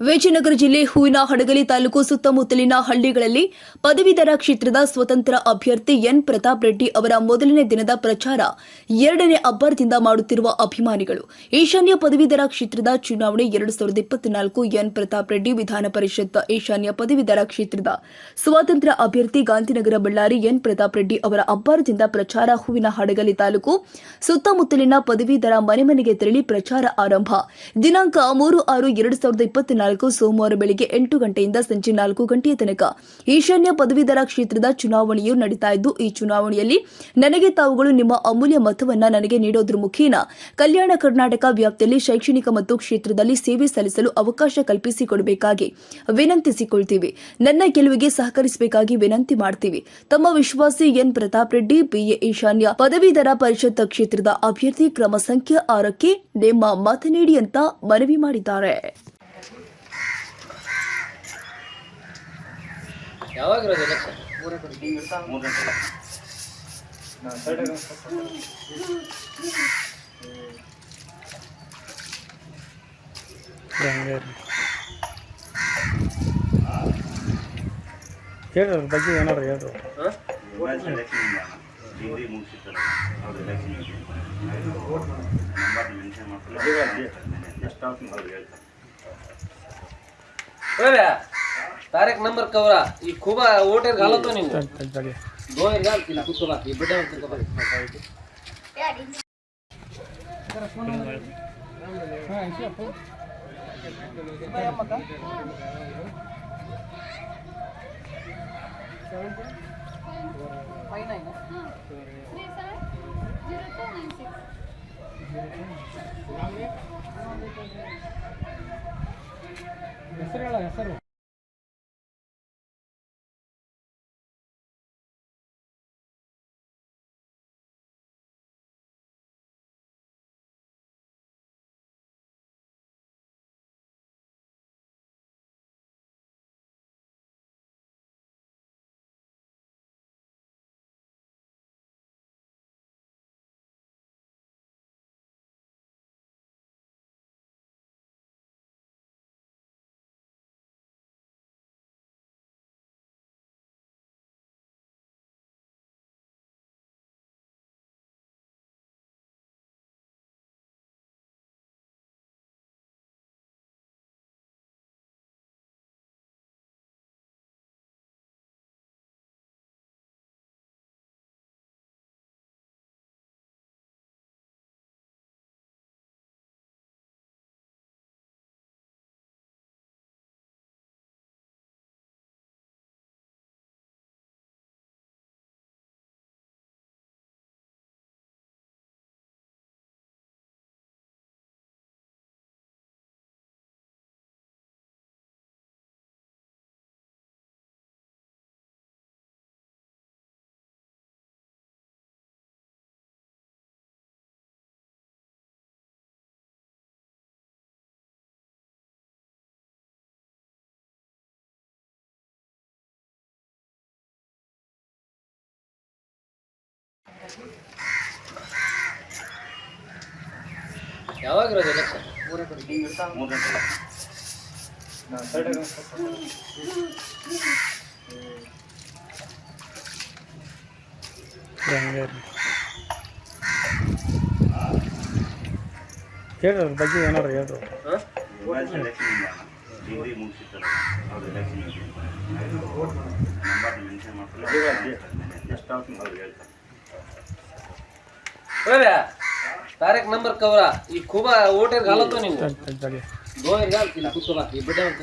ವಿಜಯನಗರ ಜಿಲ್ಲೆ ಹೂವಿನ ಹಡಗಲಿ ತಾಲೂಕು ಸುತ್ತಮುತ್ತಲಿನ ಹಳ್ಳಿಗಳಲ್ಲಿ ಪದವೀಧರ ಕ್ಷೇತ್ರದ ಸ್ವತಂತ್ರ ಅಭ್ಯರ್ಥಿ ಎನ್. ಪ್ರತಾಪ್ ರೆಡ್ಡಿ ಅವರ ಮೊದಲನೇ ದಿನದ ಪ್ರಚಾರ ಎರಡನೇ ಅಬ್ಬರದಿಂದ ಮಾಡುತ್ತಿರುವ ಅಭಿಮಾನಿಗಳು. ಈಶಾನ್ಯ ಪದವೀಧರ ಕ್ಷೇತ್ರದ ಚುನಾವಣೆ ಎರಡು ಸಾವಿರದ ಇಪ್ಪತ್ನಾಲ್ಕು ಎನ್. ಪ್ರತಾಪ್ ರೆಡ್ಡಿ ವಿಧಾನ ಪರಿಷತ್ ಈಶಾನ್ಯ ಪದವೀಧರ ಕ್ಷೇತ್ರದ ಸ್ವಾತಂತ್ರ್ಯ ಅಭ್ಯರ್ಥಿ ಗಾಂಧಿನಗರ ಬಳ್ಳಾರಿ ಎನ್. ಪ್ರತಾಪ್ ರೆಡ್ಡಿ ಅವರ ಅಬ್ಬರದಿಂದ ಪ್ರಚಾರ ಹೂವಿನ ಹಡಗಲಿ ತಾಲೂಕು ಸುತ್ತಮುತ್ತಲಿನ ಪದವೀಧರ ಮನೆ ಮನೆಗೆ ತೆರಳಿ ಪ್ರಚಾರ ಆರಂಭ. ದಿನಾಂಕ ಮೂರು ಆರು ಎರಡು ಸಾವಿರದ ಇಪ್ಪತ್ನಾಲ್ಕು ಸೋಮವಾರ ಬೆಳಗ್ಗೆ ಎಂಟು ಗಂಟೆಯಿಂದ ಸಂಜೆ ನಾಲ್ಕು ಗಂಟೆಯ ತನಕ ಈಶಾನ್ಯ ಪದವೀಧರ ಕ್ಷೇತ್ರದ ಚುನಾವಣೆಯು ನಡೀತಾ ಇದ್ದು, ಈ ಚುನಾವಣೆಯಲ್ಲಿ ನನಗೆ ತಾವುಗಳು ನಿಮ್ಮ ಅಮೂಲ್ಯ ಮತವನ್ನ ನನಗೆ ನೀಡೋದ್ರ ಮುಖೇನ ಕಲ್ಯಾಣ ಕರ್ನಾಟಕ ವ್ಯಾಪ್ತಿಯಲ್ಲಿ ಶೈಕ್ಷಣಿಕ ಮತ್ತು ಕ್ಷೇತ್ರದಲ್ಲಿ ಸೇವೆ ಸಲ್ಲಿಸಲು ಅವಕಾಶ ಕಲ್ಪಿಸಿಕೊಡಬೇಕಾಗಿ ವಿನಂತಿಸಿಕೊಳ್ತೀವಿ. ನನ್ನ ಗೆಲುವಿಗೆ ಸಹಕರಿಸಬೇಕಾಗಿ ವಿನಂತಿ ಮಾಡ್ತೀವಿ. ತಮ್ಮ ವಿಶ್ವಾಸಿ ಎನ್. ಪ್ರತಾಪ್ ರೆಡ್ಡಿ, ಬಿಎ. ಈಶಾನ್ಯ ಪದವೀಧರ ಪರಿಷತ್ ಕ್ಷೇತ್ರದ ಅಭ್ಯರ್ಥಿ ಕ್ರಮ ಸಂಖ್ಯೆ ಆರಕ್ಕೆ ನಿಮ್ಮ ಮತ ನೀಡಿ ಅಂತ ಮನವಿ ಮಾಡಿದ್ದಾರೆ. ಯಾವಾಗಿರೋದು ಎಲೆಕ್ಷನ್ ಹೇಳ್ರಿ ಅದ್ರ ಬಗ್ಗೆ ಏನಾರು ಹೇಳ್ರಿ ಡಿಗ್ರಿ ಮುಗಿಸಿರ್ತಾರೆ तारक नंबर कवरा ये खूब वोटर घालो तो नहीं चल चल चल दो एक घाल की ना कुछ तो ना ये बड़ा वोटर का भाई ಎಲೆಕ್ಷನ್ ಸಲ ಹಂಗೆ ಇರ್ಲಿ. ಹೇಳ್ರಿ ಅದ್ರ ಬಗ್ಗೆ ಏನಾರು ಹೇಳ್ರಿ. ಮೊಬೈಲ್ તારેક ನಂಬರ್ ಕವರ ಈ ಕುಬ ಓಟೆ ಗಾಲತ್ತೋ ನೀವು ಗೋಯರ್ ಗಾಲ್ತಿಲ್ಲ ಕುತ್ತೋಲ ಈ ಬಿಡ್ಡ ಅಂತ